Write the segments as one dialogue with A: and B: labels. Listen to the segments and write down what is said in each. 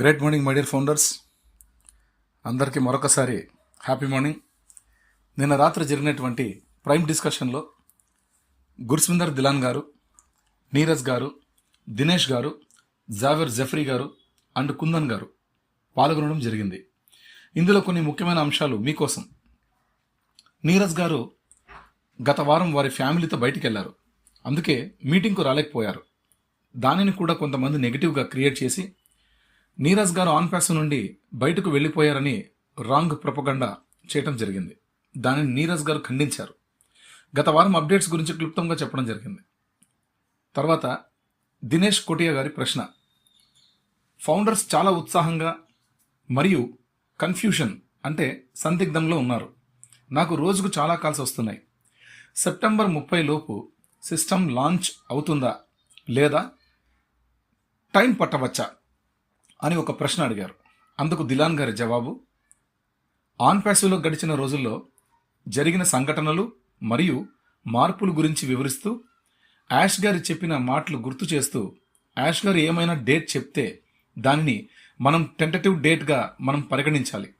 A: Great morning my dear founders అందరికీ మరొకసారి happy morning నిన్న రాత్రి జరిగినటువంటి ప్రైమ్ డిస్కషన్లో గుర్స్మిందర్ దిలాన్ గారు నీరజ్ గారు దినేష్ గారు జావేర్ జఫ్రీ గారు అండ్ కుందన్ గారు పాల్గొనడం జరిగింది. ఇందులో కొన్ని ముఖ్యమైన అంశాలు మీకోసం. నీరజ్ గారు గత వారం వారి ఫ్యామిలీతో బయటికి వెళ్ళారు అందుకే మీటింగ్కు రాలేకపోయారు. దానిని కూడా కొంతమంది నెగిటివ్గా క్రియేట్ చేసి నీరజ్ గారు ఆన్ నుండి బయటకు వెళ్ళిపోయారని రాంగ్ ప్రపగండ చేయటం జరిగింది. దానిని నీరజ్ గారు ఖండించారు. గత వారం అప్డేట్స్ గురించి క్లుప్తంగా చెప్పడం జరిగింది. తర్వాత దినేష్ కోటియా గారి ప్రశ్న. ఫౌండర్స్ చాలా ఉత్సాహంగా మరియు కన్ఫ్యూషన్ అంటే సందిగ్ధంలో ఉన్నారు. నాకు రోజుకు చాలా కాల్స్ వస్తున్నాయి. సెప్టెంబర్ ముప్పై లోపు సిస్టమ్ లాంచ్ అవుతుందా లేదా? టైం పట్టవచ్చా? అని ఒక ప్రశ్న అడిగారు. అందుకు దిలాన్ గారి జవాబు ఆన్ ప్యాసివ్లో గడిచిన రోజుల్లో జరిగిన సంఘటనలు మరియు మార్పుల గురించి వివరిస్తూ యాష్ గారి చెప్పిన మాటలు గుర్తు చేస్తూ యాష్ గారు ఏమైనా డేట్ చెప్తే దానిని మనం టెంటటివ్ డేట్గా మనం పరిగణించాలి.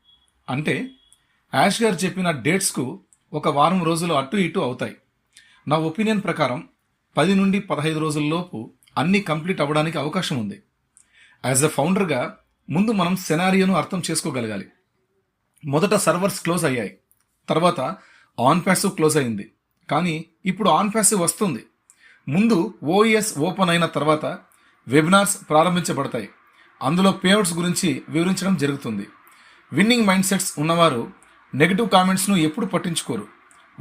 A: అంటే యాష్ గారు చెప్పిన డేట్స్కు ఒక వారం రోజులు అటు ఇటు అవుతాయి. నా ఒపీనియన్ ప్రకారం పది నుండి పదహైదు రోజుల్లోపు అన్నీ కంప్లీట్ అవ్వడానికి అవకాశం ఉంది. యాజ్ ఎ ఫౌండర్గా ముందు మనం సెనారియోను అర్థం చేసుకోగలగాలి. మొదట సర్వర్స్ క్లోజ్ అయ్యాయి. తర్వాత ఆన్ ప్యాసివ్ క్లోజ్ అయింది. కానీ ఇప్పుడు ఆన్ ప్యాసివ్ వస్తుంది. ముందు ఓఈఎస్ ఓపెన్ అయిన తర్వాత వెబినార్స్ ప్రారంభించబడతాయి. అందులో పేఅవుట్స్ గురించి వివరించడం జరుగుతుంది. విన్నింగ్ మైండ్ సెట్స్ ఉన్నవారు నెగిటివ్ కామెంట్స్ను ఎప్పుడు పట్టించుకోరు.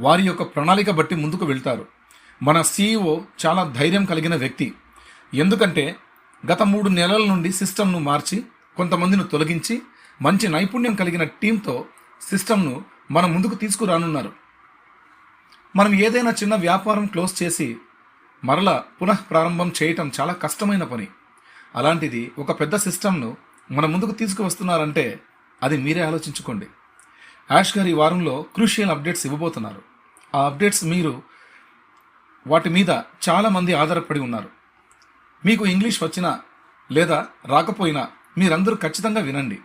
A: వారి యొక్క ప్రణాళిక బట్టి ముందుకు వెళ్తారు. మన సీఈఓ చాలా ధైర్యం కలిగిన వ్యక్తి. ఎందుకంటే గత మూడు నెలల నుండి సిస్టమ్ను మార్చి కొంతమందిని తొలగించి మంచి నైపుణ్యం కలిగిన టీంతో సిస్టమ్ను మన ముందుకు తీసుకురానున్నారు. మనం ఏదైనా చిన్న వ్యాపారం క్లోజ్ చేసి మరలా పునః ప్రారంభం చేయటం చాలా కష్టమైన పని. అలాంటిది ఒక పెద్ద సిస్టమ్ను మన ముందుకు తీసుకువస్తున్నారంటే అది మీరే ఆలోచించుకోండి. యాష్ గారు ఈ వారంలో క్రూషియల్ అప్డేట్స్ ఇవ్వబోతున్నారు. ఆ అప్డేట్స్ మీరు వాటి మీద చాలామంది ఆధారపడి ఉన్నారు. మీకు ఇంగ్లీష్ వచ్చినా లేదా రాకపోయినా మీరందరూ ఖచ్చితంగా వినండి.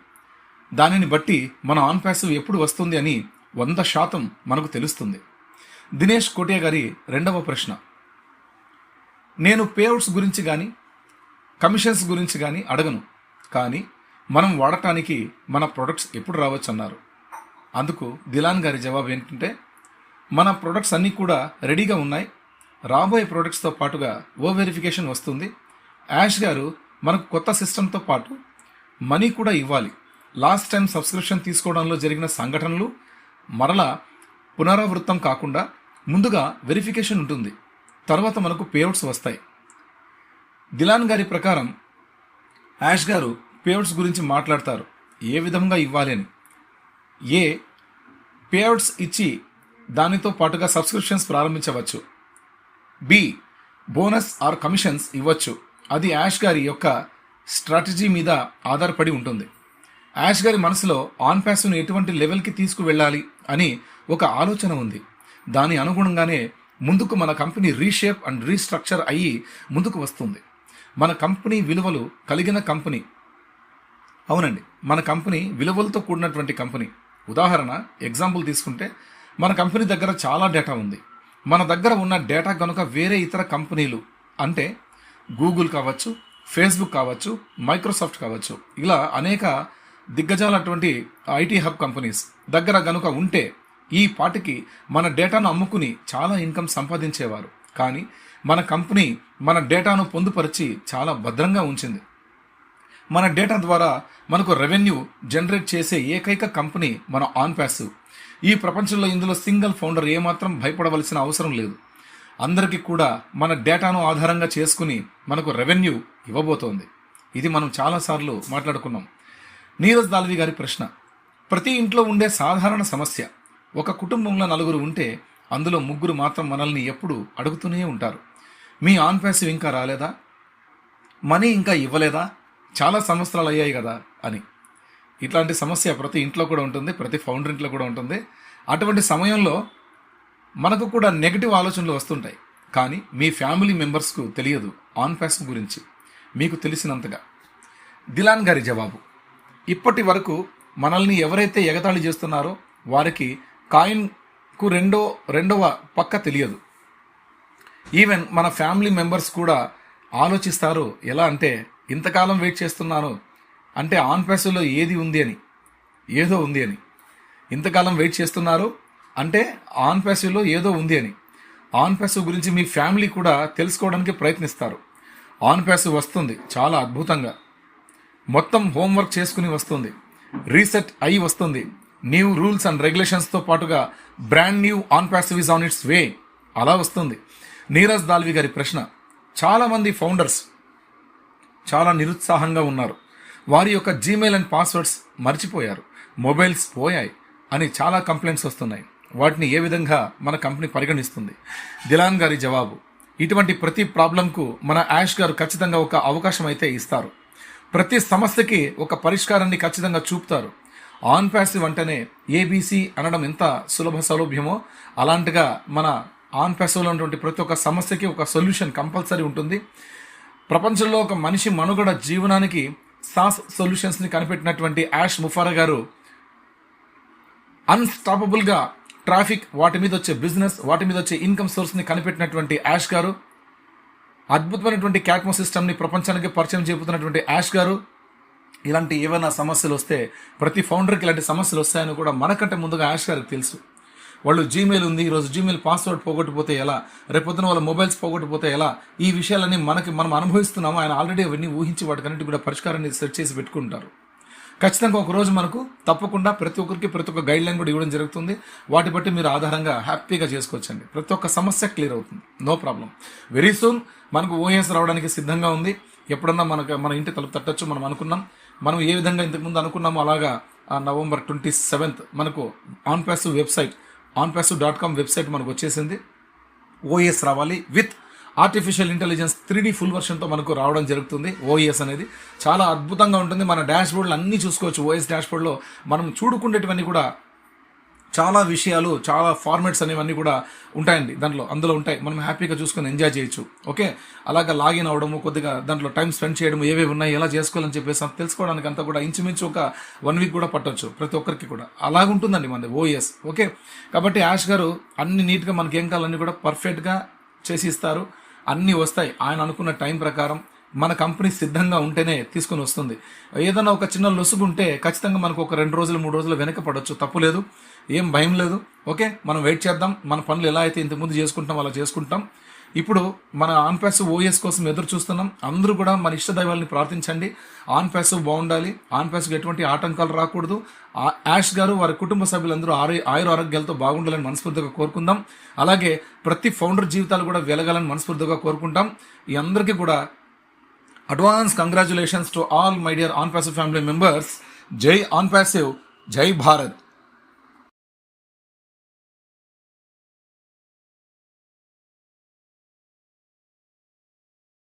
A: దానిని బట్టి మన ఆన్ ప్యాసివ్ ఎప్పుడు వస్తుంది అని వంద శాతం మనకు తెలుస్తుంది. దినేష్ కోటియా గారి రెండవ ప్రశ్న. నేను పేఅవుట్స్ గురించి కానీ కమిషన్స్ గురించి కానీ అడగను. కానీ మనం వాడటానికి మన ప్రొడక్ట్స్ ఎప్పుడు రావచ్చు అన్నారు అందుకు దిలాన్ గారి జవాబు ఏంటంటే మన ప్రొడక్ట్స్ అన్నీ కూడా రెడీగా ఉన్నాయి. రాబోయే ప్రొడక్ట్స్తో పాటుగా ఓ వెరిఫికేషన్ వస్తుంది. యాష్ గారు మనకు కొత్త సిస్టంతో పాటు మనీ కూడా ఇవ్వాలి. లాస్ట్ టైం సబ్స్క్రిప్షన్ తీసుకోవడంలో జరిగిన సంఘటనలు మరలా పునరావృతం కాకుండా ముందుగా వెరిఫికేషన్ ఉంటుంది. తర్వాత మనకు పేఅవుట్స్ వస్తాయి. దిలాన్ గారి ప్రకారం యాష్ గారు పేఅవుట్స్ గురించి మాట్లాడతారు. ఏ విధంగా ఇవ్వాలి అని. ఏ పేఅవుట్స్ ఇచ్చి దానితో పాటుగా సబ్స్క్రిప్షన్స్ ప్రారంభించవచ్చు. బి బోనస్ ఆర్ కమిషన్స్ ఇవ్వచ్చు. అది యాష్ గారి యొక్క స్ట్రాటజీ మీద ఆధారపడి ఉంటుంది. యాష్ గారి మనసులో ఆన్ ప్యాస్ను ఎటువంటి లెవెల్కి తీసుకువెళ్ళాలి అని ఒక ఆలోచన ఉంది. దాని అనుగుణంగానే ముందుకు మన కంపెనీ రీషేప్ అండ్ రీస్ట్రక్చర్ అయ్యి ముందుకు వస్తుంది. మన కంపెనీ విలువలు కలిగిన కంపెనీ. అవునండి మన కంపెనీ విలువలతో కూడినటువంటి కంపెనీ. ఉదాహరణ ఎగ్జాంపుల్ తీసుకుంటే మన కంపెనీ దగ్గర చాలా డేటా ఉంది. మన దగ్గర ఉన్న డేటా కనుక వేరే ఇతర కంపెనీలు అంటే గూగుల్ కావచ్చు ఫేస్బుక్ కావచ్చు మైక్రోసాఫ్ట్ కావచ్చు. ఇలా అనేక దిగ్గజాలటువంటి ఐటీ హబ్ కంపెనీస్ దగ్గర గనుక ఉంటే ఈ పాటికి మన డేటాను అమ్ముకుని చాలా ఇన్కమ్ సంపాదించేవారు. కానీ మన కంపెనీ మన డేటాను పొందుపరిచి చాలా భద్రంగా ఉంచింది. మన డేటా ద్వారా మనకు రెవెన్యూ జనరేట్ చేసే ఏకైక కంపెనీ మన ఆన్ ప్యాసివ్ ఈ ప్రపంచంలో ఇందులో సింగిల్ ఫౌండర్ ఏమాత్రం భయపడవలసిన అవసరం లేదు. అందరికీ కూడా మన డేటాను ఆధారంగా చేసుకుని మనకు రెవెన్యూ ఇవ్వబోతోంది. ఇది మనం చాలాసార్లు మాట్లాడుకున్నాం. నీరజ్ దాల్వి గారి ప్రశ్న. ప్రతి ఇంట్లో ఉండే సాధారణ సమస్య. ఒక కుటుంబంలో నలుగురు ఉంటే అందులో ముగ్గురు మాత్రం మనల్ని ఎప్పుడు అడుగుతూనే ఉంటారు. మీ ఆన్ ప్యాసివ్ ఇంకా రాలేదా? మనీ ఇంకా ఇవ్వలేదా? చాలా సంవత్సరాలు అయ్యాయి కదా అని. ఇట్లాంటి సమస్య ప్రతి ఇంట్లో కూడా ఉంటుంది ప్రతి ఫౌండర్ ఇంట్లో కూడా ఉంటుంది. అటువంటి సమయంలో మనకు కూడా నెగటివ్ ఆలోచనలు వస్తుంటాయి. కానీ మీ ఫ్యామిలీ మెంబర్స్కు తెలియదు ఆన్ ఫ్యాషన్ గురించి. మీకు తెలిసినంతగా. దిలాన్ గారి జవాబు. ఇప్పటి వరకు మనల్ని ఎవరైతే ఎగతాళి చేస్తున్నారో వారికి కాయిన్కు రెండో రెండవ పక్క తెలియదు. ఈవెన్ మన ఫ్యామిలీ మెంబర్స్ కూడా ఆలోచిస్తారు ఎలా అంటే ఇంతకాలం వెయిట్ చేస్తున్నాను అంటే ఆన్ ఫ్యాషన్లో ఏది ఉంది అని ఏదో ఉంది అని. ఇంతకాలం వెయిట్ చేస్తున్నారు అంటే ఆన్ ప్యాసివ్లో ఏదో ఉంది అని. ఆన్ ప్యాసివ్ గురించి మీ ఫ్యామిలీ కూడా తెలుసుకోవడానికి ప్రయత్నిస్తారు. ఆన్ ప్యాసివ్ వస్తుంది చాలా అద్భుతంగా. మొత్తం హోంవర్క్ చేసుకుని వస్తుంది. రీసెట్ అయి వస్తుంది. న్యూ రూల్స్ అండ్ రెగ్యులేషన్స్తో పాటుగా brand new OnPassive is on its way అలా వస్తుంది. నీరజ్ దాల్వి గారి ప్రశ్న. చాలామంది ఫౌండర్స్ చాలా నిరుత్సాహంగా ఉన్నారు. వారి యొక్క జీమెయిల్ అండ్ పాస్వర్డ్స్ మర్చిపోయారు. మొబైల్స్ పోయాయి అని చాలా కంప్లైంట్స్ వస్తున్నాయి. వాటిని ఏ విధంగా మన కంపెనీ పరిగణిస్తుంది? దిలాన్ గారి జవాబు. ఇటువంటి ప్రతి ప్రాబ్లంకు మన యాష్ గారు ఖచ్చితంగా ఒక అవకాశం అయితే ఇస్తారు. ప్రతి సమస్యకి ఒక పరిష్కారాన్ని ఖచ్చితంగా చూపుతారు. ఆన్ ప్యాసివ్ అంటేనే ఏబీసీ అనడం ఎంత సులభ సౌలభ్యమో అలాంటిగా మన ఆన్ ప్యాసివ్లో ఉన్నటువంటి ప్రతి ఒక్క సమస్యకి ఒక సొల్యూషన్ కంపల్సరీ ఉంటుంది. ప్రపంచంలో ఒక మనిషి మనుగడ జీవనానికి సాస్ సొల్యూషన్స్ని కనిపెట్టినటువంటి యాష్ ముఫారా గారు అన్స్టాపబుల్గా ట్రాఫిక్ వాటి మీద వచ్చే బిజినెస్ వాటి మీద వచ్చే ఇన్కమ్ సోర్స్ని కనిపెట్టినటువంటి యాష్ గారు అద్భుతమైనటువంటి క్యాట్మో సిస్టమ్ని ప్రపంచానికి పరిచయం చేపుతున్నటువంటి యాష్ గారు. ఇలాంటి ఏవైనా సమస్యలు వస్తే ప్రతి ఫౌండర్కి ఇలాంటి సమస్యలు వస్తాయని కూడా మనకంటే ముందుగా యాష్ గారికి తెలుసు. వాళ్ళు జీమెయిల్ ఉంది ఈరోజు జీమెయిల్ పాస్వర్డ్ పోగొట్టిపోతే ఎలా రేపొద్దున వాళ్ళ మొబైల్స్ పోగొట్టిపోతే ఎలా ఈ విషయాలన్నీ మనకి మనం అనుభవిస్తున్నాము. ఆయన ఆల్రెడీ అవన్నీ ఊహించి వాటికన్నిటి కూడా పరిష్కారాన్ని సెట్ చేసి పెట్టుకుంటారు. ఖచ్చితంగా ఒకరోజు మనకు తప్పకుండా ప్రతి ఒక్కరికి ప్రతి ఒక్క గైడ్ లైన్ కూడా ఇవ్వడం జరుగుతుంది. వాటి బట్టి మీరు ఆధారంగా హ్యాపీగా చేసుకోవచ్చండి. ప్రతి ఒక్క సమస్య క్లియర్ అవుతుంది. No problem. వెరీ సూన్ మనకు ఓఎస్ రావడానికి సిద్ధంగా ఉంది. ఎప్పుడన్నా మనకు మన ఇంటి తలుపు తట్టచ్చు మనం అనుకున్నాం. మనం ఏ విధంగా ఇంతకుముందు అనుకున్నామో అలాగా ఆ నవంబర్ ట్వంటీ సెవెంత్ మనకు OnPassive website OnPassive dot com website మనకు వచ్చేసింది. ఓఎస్ రావాలి. With artificial intelligence three D full వర్షన్తో మనకు రావడం జరుగుతుంది ఓఎస్ అనేది. చాలా అద్భుతంగా ఉంటుంది. మన డాష్ బోర్డులు అన్నీ చూసుకోవచ్చు. ఓఎస్ డాష్ బోర్డ్లో మనం చూడుకుండేటివన్నీ కూడా చాలా విషయాలు చాలా ఫార్మాట్స్ అనేవన్నీ కూడా ఉంటాయండి దాంట్లో అందులో ఉంటాయి. మనం హ్యాపీగా చూసుకొని ఎంజాయ్ చేయొచ్చు. ఓకే? అలాగా లాగిన్ అవడము కొద్దిగా దాంట్లో టైం స్పెండ్ చేయడం ఏవేవి ఉన్నాయి ఎలా చేసుకోవాలని చెప్పేసి తెలుసుకోవడానికి అంతా కూడా ఇంచుమించు ఒక వన్ వీక్ కూడా పట్టవచ్చు ప్రతి ఒక్కరికి కూడా. అలాగుంటుందండి మనది ఓఎస్ ఓకే? కాబట్టి యాష్ గారు అన్ని నీట్గా మనకి ఏం కావాలన్నీ కూడా పర్ఫెక్ట్గా చేసి ఇస్తారు. అన్నీ వస్తాయి. ఆయన అనుకున్న టైం ప్రకారం మన కంపెనీ సిద్ధంగా ఉంటేనే తీసుకొని వస్తుంది. ఏదైనా ఒక చిన్న లొసుగుంటే ఖచ్చితంగా మనకు ఒక రెండు రోజులు మూడు రోజులు వెనక పడవచ్చు తప్పు లేదు. ఏం భయం లేదు. ఓకే? మనం వెయిట్ చేద్దాం. మన పనులు ఎలా అయితే ఇంతకుముందు చేసుకుంటాం అలా చేసుకుంటాం. ఇప్పుడు మన ఆన్ ప్యాసివ్ ఓఎస్ కోసం ఎదురు చూస్తున్నాం. అందరూ కూడా మన ఇష్ట దైవాలని ప్రార్థించండి. ఆన్ ప్యాసివ్ బాగుండాలి. ఆన్ ప్యాసివ్ ఎటువంటి ఆటంకాలు రాకూడదు. ఆ- యాష్ గారు వారి కుటుంబ సభ్యులందరూ ఆరు ఆయుర ఆరోగ్యాలతో బాగుండాలని మనస్ఫూర్తిగా కోరుకుందాం. అలాగే ప్రతి ఫౌండర్ జీవితాలు కూడా వెలగాలని మనస్ఫూర్తిగా కోరుకుంటాం. ఈ అందరికీ కూడా advance congratulations to all my dear OnPassive family members. జై ఆన్ ప్యాసివ్. జై భారత్.